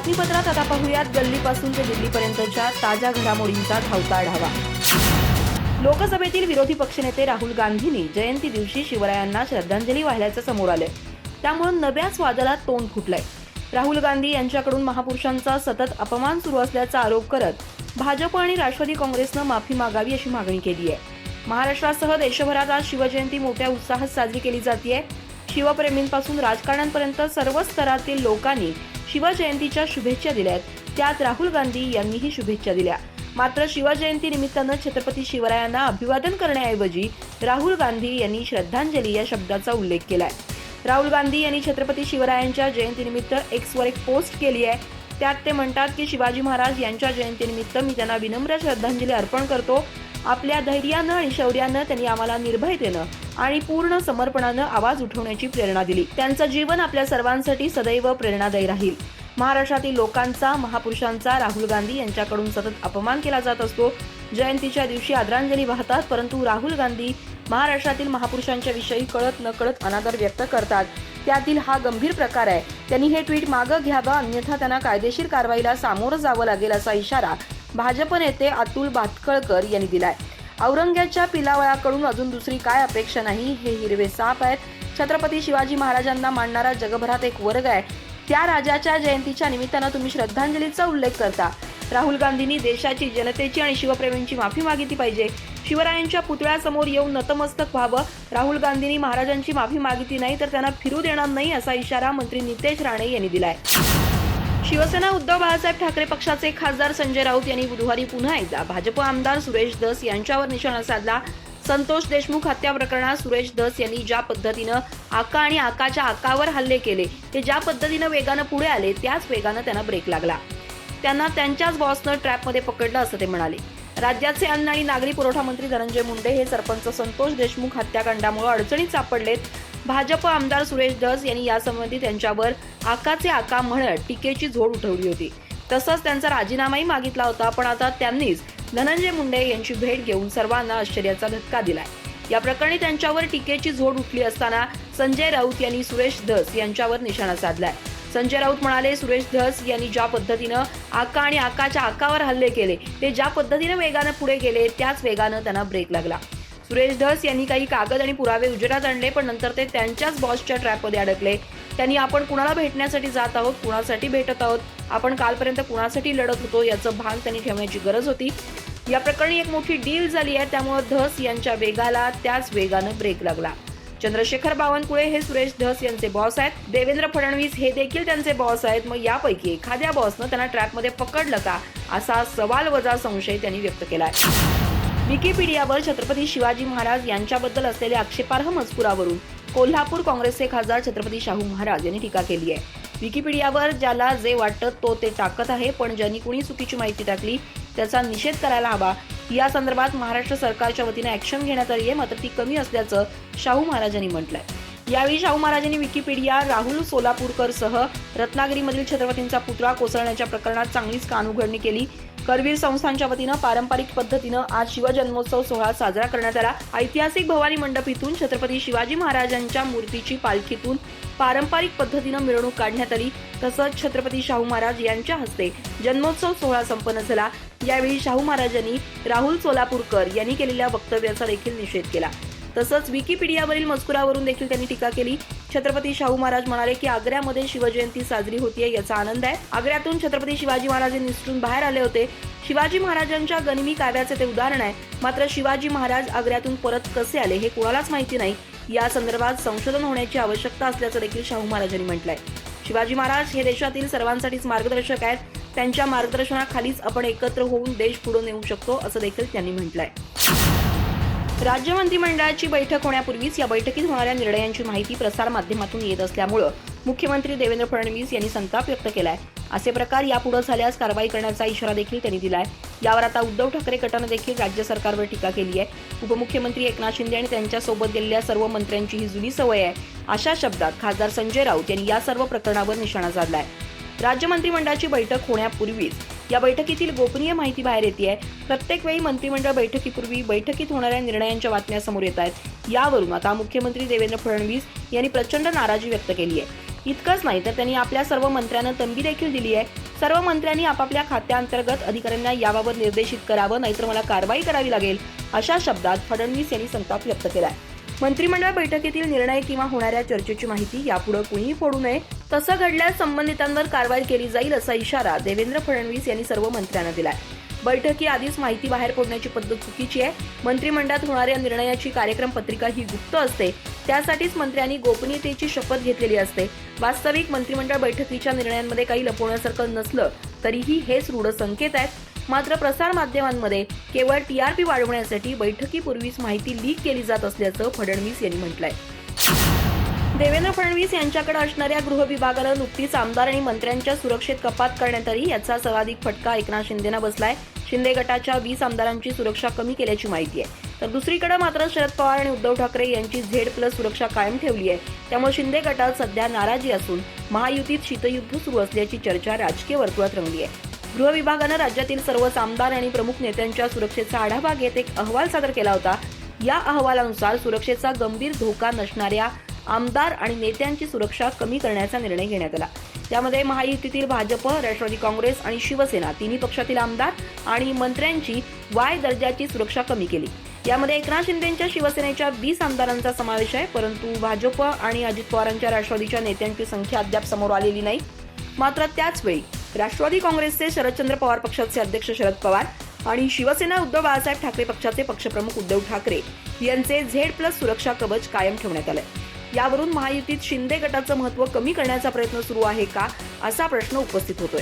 बातमीपत्रात आता पाहूयात गल्लीपासून ते दिल्लीपर्यंतच्या ताज्या घडामोडींचा धावता आढावा. लोकसभेतील विरोधी पक्षनेते राहुल गांधींनी जयंती दिवशी शिवरायांना श्रद्धांजली वाहिल्याचं समोर आलंय. त्यामुळे नव्याच वादळात तोंड फुटलंय. राहुल गांधी यांच्याकडून महापुरुषांचा सतत अपमान सुरू असल्याचा आरोप करत भाजप आणि राष्ट्रवादी काँग्रेसनं माफी मागावी अशी मागणी केली आहे महाराष्ट्रासह देशभरात आज शिवजयंती मोठ्या उत्साहात साजरी केली जाते शिवप्रेमींपासून राजकारण्यांपर्यंत सर्व स्तरातील लोकांनी शिवजयंतीच्या शुभेच्छा दिल्या आहेत. त्यात राहुल गांधी यांनीही शुभेच्छा दिल्या. मात्र शिवजयंती निमित्तानं छत्रपती शिवरायांना अभिवादन करण्याऐवजी राहुल गांधी यांनी श्रद्धांजली या शब्दाचा उल्लेख केलाय. राहुल गांधी यांनी छत्रपती शिवरायांच्या जयंतीनिमित्त एक्सवर एक पोस्ट केली आहे. त्यात ते म्हणतात की शिवाजी महाराज यांच्या जयंतीनिमित्त मी त्यांना विनम्र श्रद्धांजली अर्पण करतो. आपल्या धैर्यानं आणि शौर्यानं त्यांनी आम्हाला निर्भयतेनं आणि पूर्ण समर्पणानं आवाज उठवण्याची प्रेरणा दिली. त्यांचं जीवन आपल्या सर्वांसाठी सदैव प्रेरणादायी राहील. महाराष्ट्रातील लोकांचा महापुरुषांचा राहुल गांधी यांच्याकडून सतत अपमान केला जात असतो. जयंतीच्या दिवशी आदरांजली वाहतात परंतु राहुल गांधी महाराष्ट्रातील महापुरुषांच्या विषयी कळत नकळत अनादर व्यक्त करतात. त्यातील हा गंभीर प्रकार आहे. त्यांनी हे ट्विट मागं घ्यावं अन्यथा त्यांना कायदेशीर कारवाईला सामोरं जावं लागेल असा इशारा भाजप नेते अतुल भातखळकर यांनी दिलाय. औरंग्याच्या पिलावळाकडून अजून दुसरी काय अपेक्षा नाही? हे हिरवे साप आहेत. छत्रपती शिवाजी महाराजांना मानणारा जगभरात एक वर्ग आहे. त्या राजाच्या जयंतीच्या निमित्तानं तुम्ही श्रद्धांजलीचा उल्लेख करता. राहुल गांधींनी देशाची जनतेची आणि शिवप्रेमींची माफी मागितली पाहिजे. शिवरायांच्या पुतळ्यासमोर येऊन नतमस्तक व्हावं. राहुल गांधींनी महाराजांची माफी मागितली नाही तर त्यांना फिरू देणार नाही असा इशारा मंत्री नितेश राणे यांनी दिलाय. शिवसेना उद्धव बाळासाहेब ठाकरे पक्षाचे खासदार संजय राऊत यांनी बुधवारी पुन्हा एकदा भाजप आमदार सुरेश धस यांच्यावर निशाणा साधला. संतोष देशमुख हत्या प्रकरणात सुरेश धस यांनी ज्या पद्धतीनं आका आणि आकाच्या आकावर हल्ले केले ते ज्या पद्धतीनं वेगानं पुढे आले त्याच वेगानं त्यांना ब्रेक लागला. त्यांना त्यांच्याच बॉसनं ट्रॅपमध्ये पकडलं असं ते म्हणाले. राज्याचे अन्न आणि नागरी पुरवठा मंत्री धनंजय मुंडे हे सरपंच संतोष देशमुख हत्याकांडामुळे अडचणीत सापडलेत. भाजप आमदार सुरेश धस यांनी यासंबंधी त्यांच्यावर आकाचे आका म्हणत टीकेची झोड उठवली होती. तसंच त्यांचा राजीनामाही मागितला होता पण आता त्यांनीच धनंजय मुंडे यांची भेट घेऊन सर्वांना आश्चर्याचा धक्का दिलाय. या प्रकरणी त्यांच्यावर टीकेची झोड उठली असताना संजय राऊत यांनी सुरेश धस यांच्यावर निशाणा साधलाय. संजय राऊत म्हणाले सुरेश धस यांनी ज्या पद्धतीनं आका आणि आकाच्या आकावर हल्ले केले ते ज्या पद्धतीनं वेगानं पुढे गेले त्याच वेगानं त्यांना ब्रेक लागला. सुरेश धस यांनी काही कागद आणि पुरावे उजेडात आणले पण नंतर ते त्यांच्याच बॉसच्या ट्रॅपमध्ये अडकले. त्यांनी आपण कुणाला भेटण्यासाठी जात आहोत कुणासाठी भेटत आहोत? आपण कालपर्यंत कुणासाठी लढत होतो याचं भान त्यांनी ठेवण्याची गरज होती. या प्रकरणी एक मोठी डील झाली आहे त्यामुळे धस यांच्या वेगाला त्याच वेगानं ब्रेक लागला. चंद्रशेखर बावनकुळे हे सुरेश धस यांचे बॉस आहेत. देवेंद्र फडणवीस हे देखील त्यांचे बॉस आहेत. मग यापैकी एखाद्या बॉसनं त्यांना ट्रॅकमध्ये पकडलं का? असा सवाल वजा संशय त्यांनी व्यक्त केला आहे विकिपीडियावर छत्रपती शिवाजी महाराज यांच्याबद्दल असलेल्या आक्षेपार्ह मजकुरावरून कोल्हापूर काँग्रेसचे खासदार छत्रपती शाहू महाराज यांनी टीका केली आहे. विकिपीडियावर ज्याला जे वाटतं तो ते टाकत आहे पण ज्यांनी कुणी चुकीची माहिती टाकली त्याचा निषेध करायला हवा. या संदर्भात महाराष्ट्र सरकारच्या वतीने ऍक्शन घेण्यात आली आहे मात्र ती कमी असल्याचं शाहू महाराजांनी म्हटलंय. यावेळी शाहू महाराजांनी विकिपीडिया राहुल सोलापूरकर सह रत्नागिरीमधील छत्रपतींचा पुतळा कोसळण्याच्या प्रकरणात चांगलीच कानउघडणी केली. करवीर संस्थांच्या वतीनं पारंपरिक पद्धतीनं आज शिवजन्मोत्सव सोहळा साजरा करण्यात आला. ऐतिहासिक भवानी मंडप इथून छत्रपती शिवाजी महाराजांच्या मूर्तीची पालखीतून पारंपरिक पद्धतीनं मिरवणूक काढण्यात आली. तसंच छत्रपती शाहू महाराज यांच्या हस्ते जन्मोत्सव सोहळा संपन्न झाला. यावेळी शाहू महाराजांनी राहुल सोलापूरकर यांनी केलेल्या वक्तव्याचा देखील निषेध केला. तसंच विकिपीडियावरील मजकुरावरून देखील त्यांनी टीका केली. छत्रपती शाहू महाराज म्हणाले की आग्र्यामध्ये शिवजयंती साजरी होतीये याचा आनंद आहे. आग्र्यातून छत्रपती शिवाजी महाराज निसटून बाहेर आले होते. शिवाजी महाराजांच्या गनिमी काव्याचे ते उदाहरण आहे. मात्र शिवाजी महाराज आग्र्यातून परत कसे आले हे कोणालाच माहिती नाही. या संदर्भात संशोधन होण्याची आवश्यकता असल्याचं देखील शाहू महाराजांनी म्हटलंय. शिवाजी महाराज हे देशातील सर्वांसाठीच मार्गदर्शक आहेत. त्यांच्या मार्गदर्शनाखालीच आपण एकत्र होऊन देश पुढे नेऊ शकतो असं देखील त्यांनी म्हटलंय. राज्य मंत्रिमंडळाची बैठक होण्यापूर्वीच या बैठकीत होणाऱ्या निर्णयांची माहिती प्रसारमाध्यमातून येत असल्यामुळं मुख्यमंत्री देवेंद्र फडणवीस यांनी संताप व्यक्त केलाय. असे प्रकार यापुढे झाल्यास कारवाई करण्याचा इशारा देखील त्यांनी दिलाय. यावर आता उद्धव ठाकरे गटानं देखील राज्य सरकारवर टीका केली आहे. उपमुख्यमंत्री एकनाथ शिंदे आणि त्यांच्यासोबत गेलेल्या सर्व मंत्र्यांची ही जुनी सवय आहे. अशा शब्दात खासदार संजय राऊत यांनी या सर्व प्रकरणावर निशाणा साधलाय. राज्य मंत्रिमंडळाची बैठक होण्यापूर्वीच या बैठकीतील गोपनीय माहिती बाहेर येते आहे. प्रत्येक वेळी मंत्रिमंडळ बैठकीपूर्वी बैठकीत होणाऱ्या निर्णयांच्या बातम्या समोर येत आहेत. यावरून आता मुख्यमंत्री देवेंद्र फडणवीस यांनी प्रचंड नाराजी व्यक्त केली आहे. इतकंच नाही तर त्यांनी आपल्या सर्व मंत्र्यांना तंबी देखील दिली आहे. सर्व मंत्र्यांनी आपापल्या खात्याअंतर्गत अधिकाऱ्यांना याबाबत निर्देशित करावं नाहीतर मला कारवाई करावी लागेल अशा शब्दात फडणवीस यांनी संताप व्यक्त केला आहे मंत्रिमंडळ बैठकीतील निर्णय किंवा होणाऱ्या चर्चेची माहिती यापुढे कुणीही फोडू नये. तसं घडल्यास संबंधितांवर कारवाई केली जाईल असा इशारा देवेंद्र फडणवीस यांनी सर्व मंत्र्यांना दिलाय. बैठकी आधीच माहिती बाहेर पडण्याची पद्धत चुकीची आहे. मंत्रिमंडळात होणाऱ्या निर्णयाची कार्यक्रम पत्रिका ही गुप्त असते. त्यासाठीच मंत्र्यांनी गोपनीयतेची शपथ घेतलेली असते. वास्तविक मंत्रिमंडळ बैठकीच्या निर्णयांमध्ये काही लपवण्यासारखं नसलं तरीही हेच रूढ संकेत आहेत. मात्र प्रसार माध्यमांमध्ये केवळ पी वाढवण्यासाठी बैठकीपूर्वीच माहिती लीक केली जात असल्याचं फडणवीस यांनी म्हटलंय. देवेंद्र फडणवीस यांच्याकडे असणाऱ्या गृह विभागाला नुकतीच आमदार आणि मंत्र्यांच्या सुरक्षेत कपात करण्यात आली याचा सर्वाधिक फटका एकनाथ शिंदेना बसलाय. शिंदे गटाच्या वीस आमदारांची सुरक्षा कमी केल्याची माहिती आहे. तर दुसरीकडे मात्र शरद पवार आणि उद्धव ठाकरे यांची झेड प्लस सुरक्षा कायम ठेवली आहे. त्यामुळे शिंदे गटात सध्या नाराजी असून महायुतीत शीतयुद्ध सुरू असल्याची चर्चा राजकीय वर्तुळात रंगली आहे. गृह विभागानं राज्यातील सर्वच आमदार आणि प्रमुख नेत्यांच्या सुरक्षेचा आढावा घेत एक अहवाल सादर केला होता. या अहवालानुसार सुरक्षेचा गंभीर धोका नसणाऱ्या आमदार आणि नेत्यांची सुरक्षा कमी करण्याचा निर्णय घेण्यात आला. त्यामध्ये महायुतीतील भाजप राष्ट्रवादी काँग्रेस आणि शिवसेना तिन्ही पक्षातील आमदार आणि मंत्र्यांची वाय दर्जाची सुरक्षा कमी केली. यामध्ये एकनाथ शिंदेच्या शिवसेनेच्या वीस आमदारांचा समावेश आहे परंतु भाजप आणि अजित पवारांच्या राष्ट्रवादीच्या नेत्यांची संख्या अद्याप समोर आलेली नाही. मात्र त्याचवेळी राष्ट्रवादी काँग्रेसचे शरदचंद्र पवार पक्षाचे अध्यक्ष शरद पवार आणि शिवसेना उद्धव बाळासाहेब ठाकरे पक्षाचे पक्षप्रमुख उद्धव ठाकरे यांचे झेड प्लस सुरक्षा कवच कायम ठेवण्यात आलं यावरून महायुतीत शिंदे गटाचं महत्त्व कमी करण्याचा प्रयत्न सुरू आहे का असा प्रश्न उपस्थित होतोय.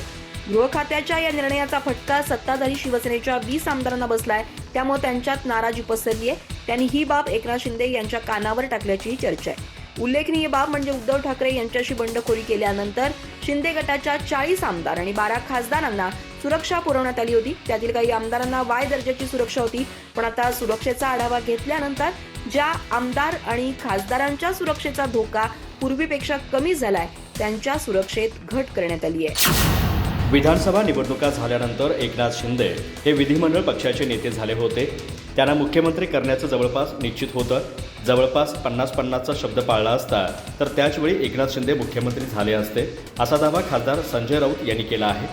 गृह खात्याच्या या निर्णयाचा फटका सत्ताधारी शिवसेनेच्या वीस आमदारांना बसलाय त्यामुळे त्यांच्यात नाराजी पसरली आहे त्यांनी ही बाब एकनाथ शिंदे यांच्या कानावर टाकल्याचीही चर्चा आहे. उल्लेखनीय बाब म्हणजे उद्धव ठाकरे यांच्याशी बंडखोरी केल्यानंतर शिंदे गटाच्या चाळीस आमदार आणि बारा खासदारांना सुरक्षा पुरवण्यात आली होती. त्यातील काही आमदारांना वाय दर्जाची सुरक्षा होती. पण आता सुरक्षेचा आढावा घेतल्यानंतर ज्या आमदार आणि खासदारांच्या सुरक्षेचा धोका पूर्वीपेक्षा कमी झालाय त्यांच्या सुरक्षेत घट करण्यात आली आहे विधानसभा निवडणुका झाल्यानंतर एकनाथ शिंदे हे विधिमंडळ पक्षाचे नेते झाले होते. त्यांना मुख्यमंत्री करण्याचं जवळपास निश्चित होतं. जवळपास पन्नास पन्नासचा शब्द पाळला असता तर त्याचवेळी एकनाथ शिंदे मुख्यमंत्री झाले असते असा दावा खासदार संजय राऊत यांनी केला आहे.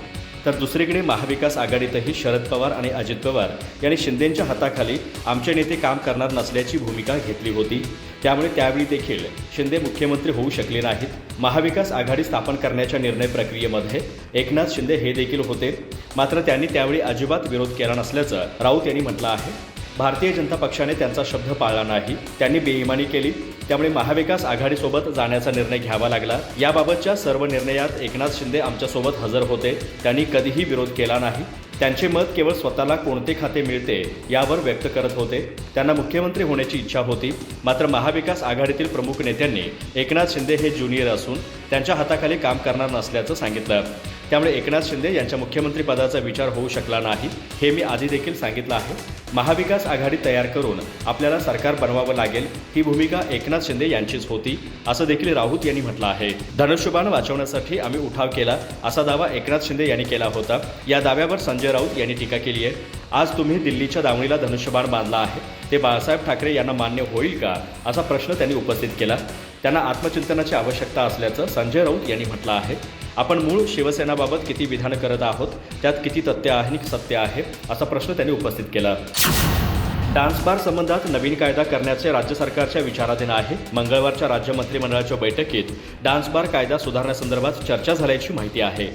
तर दुसरीकडे महाविकास आघाडीतही शरद पवार आणि अजित पवार यांनी शिंदेंच्या हाताखाली आमचे नेते काम करणार नसल्याची भूमिका घेतली होती. त्यामुळे त्यावेळी देखील शिंदे मुख्यमंत्री होऊ शकले नाहीत. महाविकास आघाडी स्थापन करण्याच्या निर्णय प्रक्रियेमध्ये एकनाथ शिंदे हे देखील होते. मात्र त्यांनी त्यावेळी अजिबात विरोध केला नसल्याचं राऊत यांनी म्हटलं आहे. भारतीय जनता पक्षाने त्यांचा शब्द पाळला नाही. त्यांनी बेईमानी केली. त्यामुळे महाविकास आघाडीसोबत जाण्याचा निर्णय घ्यावा लागला. याबाबतच्या सर्व निर्णयात एकनाथ शिंदे आमच्यासोबत हजर होते. त्यांनी कधीही विरोध केला नाही. त्यांचे मत केवळ स्वतःला कोणते खाते मिळते यावर व्यक्त करत होते. त्यांना मुख्यमंत्री होण्याची इच्छा होती. मात्र महाविकास आघाडीतील प्रमुख नेत्यांनी एकनाथ शिंदे हे ज्युनियर असून त्यांच्या हाताखाली काम करणार नसल्याचं सांगितलं. त्यामुळे एकनाथ शिंदे यांच्या मुख्यमंत्रीपदाचा विचार होऊ शकला नाही हे मी आधी देखील सांगितलं आहे. महाविकास आघाडी तयार करून आपल्याला सरकार बनवावं लागेल ही भूमिका एकनाथ शिंदे यांचीच होती असं देखील राऊत यांनी म्हटलं आहे. धनुष्यबाण वाचवण्यासाठी आम्ही उठाव केला असा दावा एकनाथ शिंदे यांनी केला होता. या दाव्यावर संजय राऊत यांनी टीका केली आहे. आज तुम्ही दिल्लीच्या दावणीला धनुष्यबाण बांधला आहे. ते बाळासाहेब ठाकरे यांना मान्य होईल का असा प्रश्न त्यांनी उपस्थित केला. त्यांना आत्मचिंतनाची आवश्यकता असल्याचं संजय राऊत यांनी म्हटलं आहे. आपण मूळ शिवसेनाबाबत किती विधान करत आहोत त्यात किती तथ्य आहे आणि सत्य आहे असा प्रश्न त्यांनी उपस्थित केला. डान्स बार संबंधात नवीन कायदा करण्याचे राज्य सरकारच्या विचाराधीन आहे. मंगळवारच्या राज्य मंत्रिमंडळाच्या बैठकीत डान्स बार कायदा सुधारण्यासंदर्भात चर्चा झाल्याची माहिती आहे.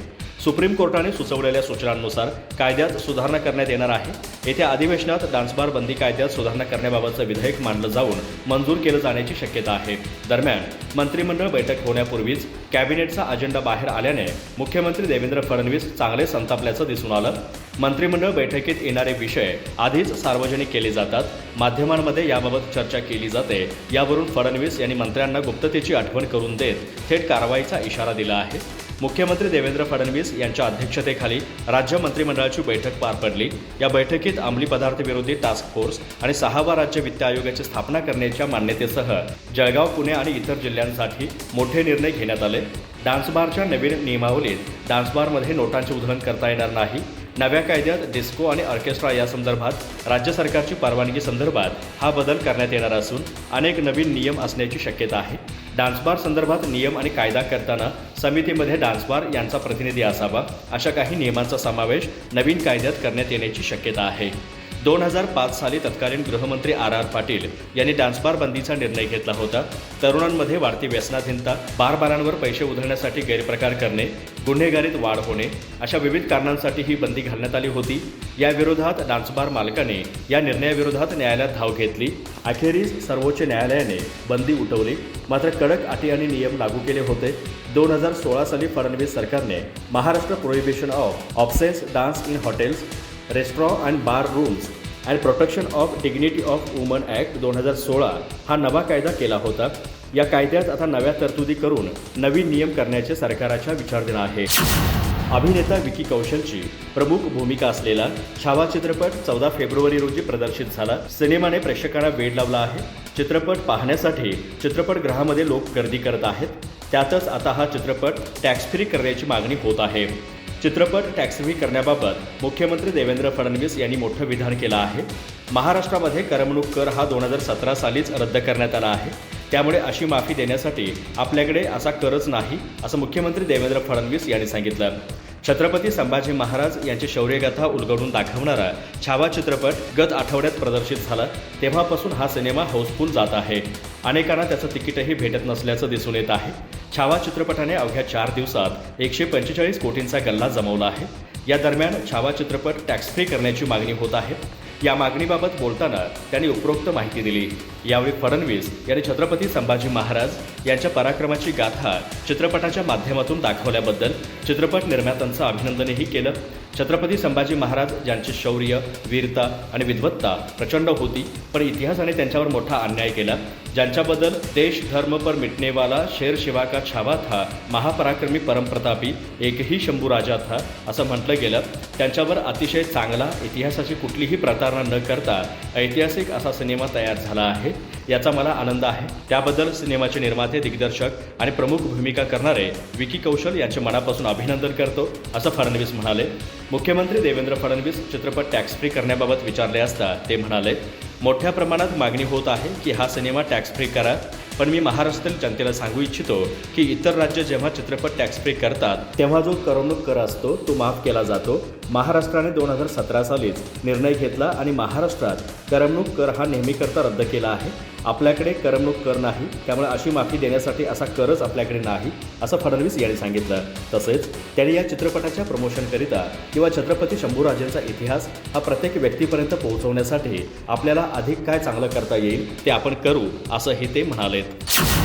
सुप्रीम कोर्टाने सुचवलेल्या सूचनांनुसार कायद्यात सुधारणा करण्यात येणार आहे. येत्या अधिवेशनात डान्सबार बंदी कायद्यात सुधारणा करण्याबाबतचं विधेयक मांडलं जाऊन मंजूर केलं जाण्याची शक्यता आहे. दरम्यान मंत्रिमंडळ बैठक होण्यापूर्वीच कॅबिनेटचा अजेंडा बाहेर आल्याने मुख्यमंत्री देवेंद्र फडणवीस चांगले संतापल्याचं दिसून आलं. मंत्रिमंडळ बैठकीत येणारे विषय आधीच सार्वजनिक केले जातात. माध्यमांमध्ये याबाबत चर्चा केली जाते. यावरून फडणवीस यांनी मंत्र्यांना गुप्ततेची आठवण करून देत थेट कारवाईचा इशारा दिला आहे. मुख्यमंत्री देवेंद्र फडणवीस यांच्या अध्यक्षतेखाली राज्य मंत्रिमंडळाची बैठक पार पडली. या बैठकीत अंमली पदार्थ विरोधी टास्क फोर्स आणि सहावा राज्य वित्त आयोगाची स्थापना करण्याच्या मान्यतेसह जळगाव पुणे आणि इतर जिल्ह्यांसाठी मोठे निर्णय घेण्यात आले. डान्सबारच्या नवीन नियमावलीत डान्सबारमध्ये नोटांचे उधळण करता येणार नाही. नव्या कायद्यात डिस्को आणि ऑर्केस्ट्रा या संदर्भात राज्य सरकारची परवानगी संदर्भात हा बदल करण्यात येणार असून अनेक नवीन नियम असण्याची शक्यता आहे. डान्सबार संदर्भात नियम आणि कायदा करताना समितीमध्ये डान्सबार यांचा प्रतिनिधी असावा अशा काही नियमांचा समावेश नवीन कायद्यात करण्यात येण्याची शक्यता आहे. दोन हजार पाच साली तत्कालीन गृहमंत्री आर आर पाटील यांनी डान्सबार बंदीचा निर्णय घेतला होता. तरुणांमध्ये वाढती व्यसनाधीनता बारबारांवर पैसे उधळण्यासाठी गैरप्रकार करणे गुन्हेगारीत वाढ होणे अशा विविध कारणांसाठी ही बंदी घालण्यात आली होती. याविरोधात डान्सबार मालकाने या निर्णयाविरोधात न्यायालयात धाव घेतली. अखेरीस सर्वोच्च न्यायालयाने बंदी उठवली. मात्र कडक अटी आणि नियम लागू केले होते. दोन हजार सोळा साली फडणवीस सरकारने Maharashtra prohibition of obscene dance in hotels restaurant and bar rooms and protection of dignity of women act दोन हजार सोळा हा नवा कायदा केला होता. या कायद्यात आता नव्या तरतुदी करून नवीन नियम करण्याचे सरकाराच्या विचारधीन आहे. अभिनेता विकी कौशलची प्रमुख भूमिका असलेला छावा चित्रपट चौदा फेब्रुवारी रोजी प्रदर्शित झाला. सिनेमाने प्रेक्षकांना वेळ लावला आहे. चित्रपट पाहण्यासाठी चित्रपटगृहामध्ये लोक गर्दी करत आहेत. त्यातच आता हा चित्रपट टॅक्स फ्री करण्याची मागणी होत आहे. चित्रपट टॅक्स फ्री करण्याबाबत मुख्यमंत्री देवेंद्र फडणवीस यांनी मोठं विधान केलं आहे. महाराष्ट्रामध्ये करमणूक कर हा दोन हजार सतरा सालीच रद्द करण्यात आला आहे. त्यामुळे अशी माफी देण्यासाठी आपल्याकडे असा करच नाही असं मुख्यमंत्री देवेंद्र फडणवीस यांनी सांगितलं. छत्रपती संभाजी महाराज यांची शौर्यगाथा उलगडून दाखवणारा छावा चित्रपट गत आठवड्यात प्रदर्शित झाला. तेव्हापासून हा सिनेमा हाऊसफुल जात आहे. अनेकांना त्याचं तिकीटही भेटत नसल्याचं दिसून येत आहे. छावा चित्रपटाने अवघ्या चार दिवसात एकशे पंचेचाळीस कोटींचा गल्ला जमवला आहे. या दरम्यान छावा चित्रपट टॅक्स फ्री करण्याची मागणी होत आहे. या मागणीबाबत बोलताना त्यांनी उपरोक्त माहिती दिली. यावेळी फडणवीस यांनी छत्रपती संभाजी महाराज यांच्या पराक्रमाची गाथा चित्रपटाच्या माध्यमातून दाखवल्याबद्दल चित्रपट निर्मात्यांचं अभिनंदनही केलं. छत्रपती संभाजी महाराज ज्यांचे शौर्य वीरता आणि विद्वत्ता प्रचंड होती पण इतिहासाने त्यांच्यावर मोठा अन्याय केला. ज्यांच्याबद्दल देश धर्म पर मिटनेवाला शेर शिवा का छावा था महापराक्रमी परमप्रतापी एकही शंभू राजा था असं म्हटलं गेलं. त्यांच्यावर अतिशय चांगला इतिहासाची कुठलीही प्रतारणा न करता ऐतिहासिक असा सिनेमा तयार झाला आहे. याचा मला आनंद आहे. त्याबद्दल सिनेमाचे निर्माते दिग्दर्शक आणि प्रमुख भूमिका करणारे विकी कौशल यांचे मनापासून अभिनंदन करतो असं फडणवीस म्हणाले. मुख्यमंत्री देवेंद्र फडणवीस चित्रपट टॅक्स फ्री करण्याबाबत विचारले असता ते म्हणाले मोठ्या प्रमाणात मागणी होत आहे की हा सिनेमा टॅक्स फ्री करा पण मी महाराष्ट्रातील जनतेला सांगू इच्छितो की इतर राज्य जेव्हा चित्रपट टॅक्स फ्री करतात तेव्हा जो करमणूक कर असतो तो माफ केला जातो. महाराष्ट्राने दोन हजार सतरा सालीच निर्णय घेतला आणि महाराष्ट्रात करमणूक कर हा नेहमीकरता रद्द केला आहे. आपल्याकडे करमणूक कर नाही त्यामुळे अशी माफी देण्यासाठी असा करच आपल्याकडे नाही असं फडणवीस यांनी सांगितलं. तसेच त्यांनी या चित्रपटाच्या प्रमोशनकरिता किंवा छत्रपती शंभूराजेंचा इतिहास हा प्रत्येक व्यक्तीपर्यंत पोहोचवण्यासाठी आपल्याला अधिक काय चांगलं करता येईल ते आपण करू असंही ते म्हणालेत.